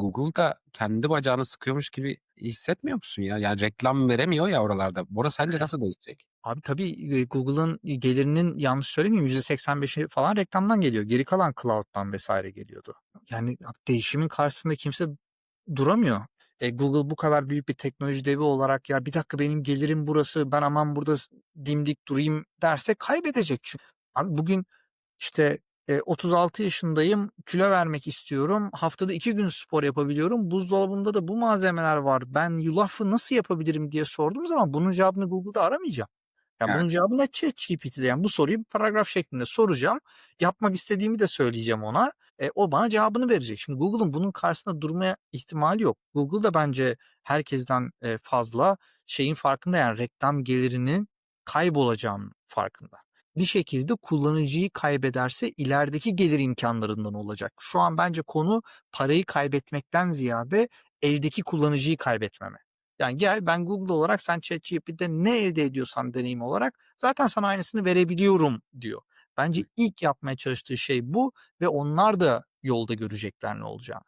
Google da kendi bacağını sıkıyormuş gibi hissetmiyor musun ya? Yani reklam veremiyor ya oralarda. Burası sence nasıl değişecek? Abi tabii, Google'ın, gelirinin yanlış söylemeyeyim %85'i falan reklamdan geliyor. Geri kalan cloud'dan vs. geliyordu. Yani değişimin karşısında kimse duramıyor. E, Google bu kadar büyük bir teknoloji devi olarak "Ya, bir dakika benim gelirim burası, ben aman burada dimdik durayım." derse kaybedecek çünkü. Abi bugün, işte, eee, 36 yaşındayım, kilo vermek istiyorum, haftada 2 gün spor yapabiliyorum, buzdolabımda da bu malzemeler var, ben yulafı nasıl yapabilirim diye sorduğum zaman bunun cevabını Google'da aramayacağım. Ya, Evet. bunun cevabını ChatGPT'de yani bu soruyu bir paragraf şeklinde soracağım, yapmak istediğimi de söyleyeceğim ona, eee, o bana cevabını verecek. Şimdi Google'ın bunun karşısında durmaya ihtimali yok. Google da bence herkesten, eee, fazla şeyin farkında yani reklam gelirinin kaybolacağının farkında. Bir şekilde kullanıcıyı kaybederse ilerideki gelir imkânlarından olacak. Şu an bence konu parayı kaybetmekten ziyade eldeki kullanıcıyı kaybetmeme. Yani gel ben Google olarak sen ChatGPT'de ne elde ediyorsan deneyim olarak zaten sana aynısını verebiliyorum diyor. Bence ilk yapmaya çalıştığı şey bu ve onlar da yolda görecekler ne olacağını.